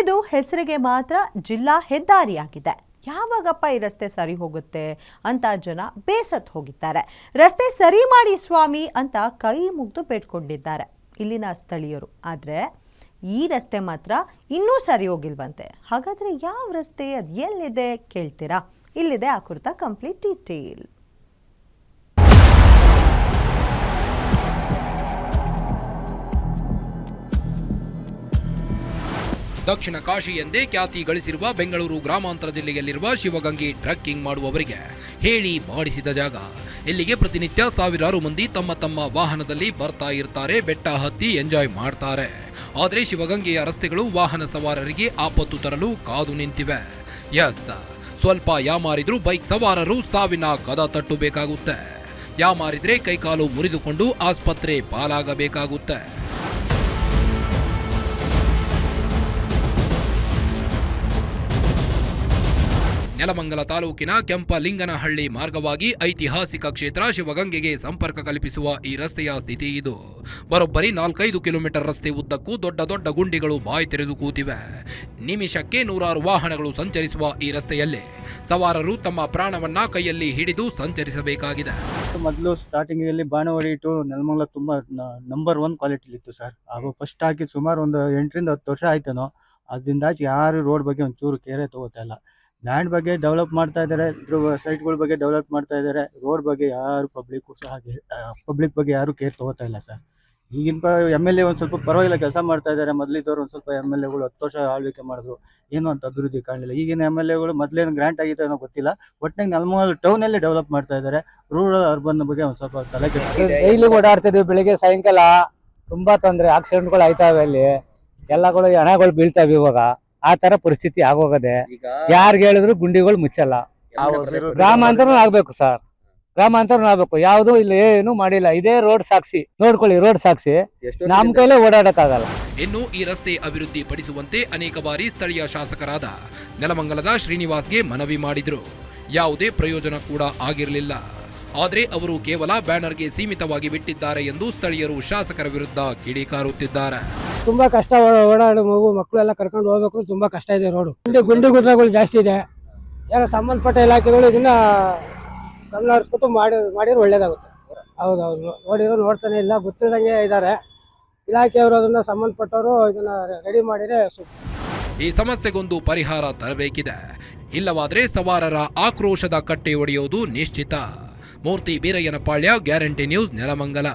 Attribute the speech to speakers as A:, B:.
A: ಇದು ಹೆಸರಿಗೆ ಮಾತ್ರ ಜಿಲ್ಲಾ ಹೆದ್ದಾರಿಯಾಗಿದೆ. ಯಾವಾಗಪ್ಪ ಈ ರಸ್ತೆ ಸರಿ ಹೋಗುತ್ತೆ ಅಂತ ಜನ ಬೇಸತ್ ಹೋಗಿದ್ದಾರೆ. ರಸ್ತೆ ಸರಿ ಮಾಡಿ ಸ್ವಾಮಿ ಅಂತ ಕೈ ಮುಗ್ದು ಬೇಡ್ಕೊಂಡಿದ್ದಾರೆ ಇಲ್ಲಿನ ಸ್ಥಳೀಯರು. ಆದರೆ ಈ ರಸ್ತೆ ಮಾತ್ರ ಇನ್ನೂ ಸರಿ ಹೋಗಿಲ್ವಂತೆ. ಹಾಗಾದರೆ ಯಾವ ರಸ್ತೆ, ಅದು ಎಲ್ಲಿದೆ ಕೇಳ್ತೀರಾ? ಇಲ್ಲಿದೆ ಆ ಕುರಿತ ಕಂಪ್ಲೀಟ್ ಡೀಟೇಲ್
B: ದಕ್ಷಿಣ ಕಾಶಿ ಎಂದೇ ಖ್ಯಾತಿ ಗಳಿಸಿರುವ ಬೆಂಗಳೂರು ಗ್ರಾಮಾಂತರ ಜಿಲ್ಲೆಯಲ್ಲಿರುವ ಶಿವಗಂಗೆ ಟ್ರಕ್ಕಿಂಗ್ ಮಾಡುವವರಿಗೆ ಹೇಳಿ ಮಾಡಿಸಿದ ಜಾಗ. ಇಲ್ಲಿಗೆ ಪ್ರತಿನಿತ್ಯ ಸಾವಿರಾರು ಮಂದಿ ತಮ್ಮ ತಮ್ಮ ವಾಹನದಲ್ಲಿ ಬರ್ತಾ ಇರ್ತಾರೆ, ಬೆಟ್ಟ ಹತ್ತಿ ಎಂಜಾಯ್ ಮಾಡ್ತಾರೆ. ಆದರೆ ಶಿವಗಂಗೆಯ ರಸ್ತೆಗಳು ವಾಹನ ಸವಾರರಿಗೆ ಆಪತ್ತು ತರಲು ಕಾದು ನಿಂತಿವೆ. ಎಸ್, ಸ್ವಲ್ಪ ಯಾಮಾರಿದ್ರು ಬೈಕ್ ಸವಾರರು ಸಾವಿನ ಕದ ತಟ್ಟಬೇಕಾಗುತ್ತೆ. ಯಾಮಾರಿದ್ರೆ ಕೈಕಾಲು ಮುರಿದುಕೊಂಡು ಆಸ್ಪತ್ರೆ ಪಾಲಾಗಬೇಕಾಗುತ್ತೆ. ನೆಲಮಂಗಲ ತಾಲೂಕಿನ ಕೆಂಪಲಿಂಗನಹಳ್ಳಿ ಮಾರ್ಗವಾಗಿ ಐತಿಹಾಸಿಕ ಕ್ಷೇತ್ರ ಶಿವಗಂಗೆಗೆ ಸಂಪರ್ಕ ಕಲ್ಪಿಸುವ ಈ ರಸ್ತೆಯ ಸ್ಥಿತಿ ಇದು. ಬರೋಬ್ಬರಿ ನಾಲ್ಕೈದು ಕಿಲೋಮೀಟರ್ ರಸ್ತೆ ಉದ್ದಕ್ಕೂ ದೊಡ್ಡ ದೊಡ್ಡ ಗುಂಡಿಗಳು ಬಾಯಿ ತೆರೆದು ಕೂತಿವೆ. ನಿಮಿಷಕ್ಕೆ ನೂರಾರು ವಾಹನಗಳು ಸಂಚರಿಸುವ ಈ ರಸ್ತೆಯಲ್ಲಿ ಸವಾರರು ತಮ್ಮ ಪ್ರಾಣವನ್ನ ಕೈಯಲ್ಲಿ ಹಿಡಿದು ಸಂಚರಿಸಬೇಕಾಗಿದೆ.
C: ಮೊದಲು ಸ್ಟಾರ್ಟಿಂಗ್ ಅಲ್ಲಿ ಬಾಣವಾಡಿ ಟು ನೆಲಮಂಗಲ ತುಂಬಾ ನಂಬರ್ ಒನ್ ಕ್ವಾಲಿಟಿ ಇತ್ತು ಸರ್ ಹಾಗೂ ಫಸ್ಟ್ ಹಾಕಿ ಸುಮಾರು ಒಂದು ಎಂಟರಿಂದ ಹತ್ತು ವರ್ಷ ಆಯ್ತೇನೋ ಅದರಿಂದ ಯಾರು ರೋಡ್ ಬಗ್ಗೆ ಒಂಚೂರು ಕೇರೆ ತಗೋತಾ ಇಲ್ಲ. ಲ್ಯಾಂಡ್ ಬಗ್ಗೆ ಡೆವಲಪ್ ಮಾಡ್ತಾ ಇದ್ದಾರೆ ಸೈಟ್ಗಳ ಬಗ್ಗೆ ಡೆವಲಪ್ ಮಾಡ್ತಾ ಇದ್ದಾರೆ ರೋಡ್ ಬಗ್ಗೆ ಯಾರು ಪಬ್ಲಿಕ್ ಸಹ ಪಬ್ಲಿಕ್ ಬಗ್ಗೆ ಯಾರು ಕೇರ್ ತಗೋತಾ ಇಲ್ಲ ಸರ್. ಈಗಿನ ಎಂ ಎಲ್ ಎ ಒಂದು ಸ್ವಲ್ಪ ಪರವಾಗಿಲ್ಲ, ಕೆಲಸ ಮಾಡ್ತಾ ಇದ್ದಾರೆ ಮೊದಲಿದ್ದವ್ರು ಒಂದು ಸ್ವಲ್ಪ ಎಂ ಎಲ್ ಎಗಳು ಹತ್ತು ವರ್ಷ ಆಳ್ವಿಕೆ ಮಾಡಿದ್ರು, ಏನು ಅಂತ ಅಭಿವೃದ್ಧಿ ಕಾಣಲಿಲ್ಲ. ಈಗಿನ ಎಂ ಎಲ್ ಎಗಳು ಮೊದಲೇನು ಗ್ರಾಂಟ್ ಆಗಿತ್ತು ಅನ್ನೋ ಗೊತ್ತಿಲ್ಲ ಒಟ್ಟಿನಾಗ ಟೌನ್ ಟೌನಲ್ಲಿ ಡೆವಲಪ್ ಮಾಡ್ತಾ ಇದ್ದಾರೆ ರೂರಲ್ ಅರ್ಬನ್ ಬಗ್ಗೆ ಒಂದು ಸ್ವಲ್ಪ ತಲೆ.
D: ಡೈಲಿ ಓಡಾಡ್ತಿದ್ವಿ ಬೆಳಿಗ್ಗೆ ಸಾಯಂಕಾಲ, ತುಂಬಾ ತೊಂದರೆ ಆಕ್ಸಿಡೆಂಟ್ಗಳು ಆಯ್ತಾವೆ ಅಲ್ಲಿ ಎಲ್ಲಗಳು ಹಣಗಳು ಬೀಳ್ತಾವೆ ಇವಾಗ. ಆ ತರ ಪರಿಸ್ಥಿತಿ ಆಗೋಗದೆ ಯಾರ್ಗ ಹೇಳಿದ್ರು ಗುಂಡಿಗಳು ಮುಚ್ಚಲ್ಲ. ಗ್ರಾಮಾಂತರ ಆಗ್ಬೇಕು ಸರ್. ಗ್ರಾಮಾಂತರ ಆಗ್ಬೇಕು. ಯಾವ್ದು ಇಲ್ಲಿ ಏನು ಮಾಡಿಲ್ಲ. ಇದೇ ರೋಡ್ ಸಾಕ್ಷಿ ನೋಡ್ಕೊಳ್ಳಿ ರೋಡ್ ಸಾಕ್ಷಿ ನಮ್ ಕೈಲೇ ಓಡಾಡಕ್ಕಾಗಲ್ಲ.
B: ಇನ್ನು ಈ ರಸ್ತೆ ಅಭಿವೃದ್ಧಿ ಪಡಿಸುವಂತೆ ಅನೇಕ ಬಾರಿ ಸ್ಥಳೀಯ ಶಾಸಕರಾದ ನೆಲಮಂಗಲದ ಶ್ರೀನಿವಾಸ್ಗೆ ಮನವಿ ಮಾಡಿದ್ರು. ಯಾವುದೇ ಪ್ರಯೋಜನ ಕೂಡ ಆಗಿರಲಿಲ್ಲ. ಆದರೆ ಅವರು ಕೇವಲ ಬ್ಯಾನರ್ಗೆ ಸೀಮಿತವಾಗಿ ಬಿಟ್ಟಿದ್ದಾರೆ ಎಂದು ಸ್ಥಳೀಯರು ಶಾಸಕರ ವಿರುದ್ಧ ಕಿಡಿಕಾರುತ್ತಿದ್ದಾರೆ.
E: ತುಂಬಾ ಕಷ್ಟ ಓಡಾಡೋ ಮಗು, ಮಕ್ಕಳೆಲ್ಲ ಕರ್ಕೊಂಡು ಹೋಗ್ಬೇಕು. ತುಂಬಾ ಕಷ್ಟ ಇದೆ ರೋಡು ಹಿಂದೆ ಗುಂಡಿ ಗುದ್ರಗಳು ಜಾಸ್ತಿ ಇದೆ. ಯಾರೋ ಸಂಬಂಧಪಟ್ಟ ಇಲಾಖೆಗಳು ಇದನ್ನ ಗಮನ ಮಾಡಿ ಮಾಡಿದ್ರೆ ಒಳ್ಳೇದಾಗುತ್ತೆ. ಹೌದೌದು. ನೋಡಿರೋ ನೋಡ್ತಾನೆ ಇಲ್ಲ ಗೊತ್ತಿಲ್ಲದಂಗೆ ಇದ್ದಾರೆ ಇಲಾಖೆಯವರು ಅದನ್ನ ಸಂಬಂಧಪಟ್ಟವರು ಇದನ್ನ ರೆಡಿ ಮಾಡಿದ್ರೆ
B: ಈ ಸಮಸ್ಯೆಗೊಂದು ಪರಿಹಾರ ತರಬೇಕಿದೆ. ಇಲ್ಲವಾದ್ರೆ ಸವಾರರ ಆಕ್ರೋಶದ ಕಟ್ಟೆ ಒಡೆಯುವುದು ನಿಶ್ಚಿತ. Murthy Beerayyanapalya, guarantee news, Nelamangala.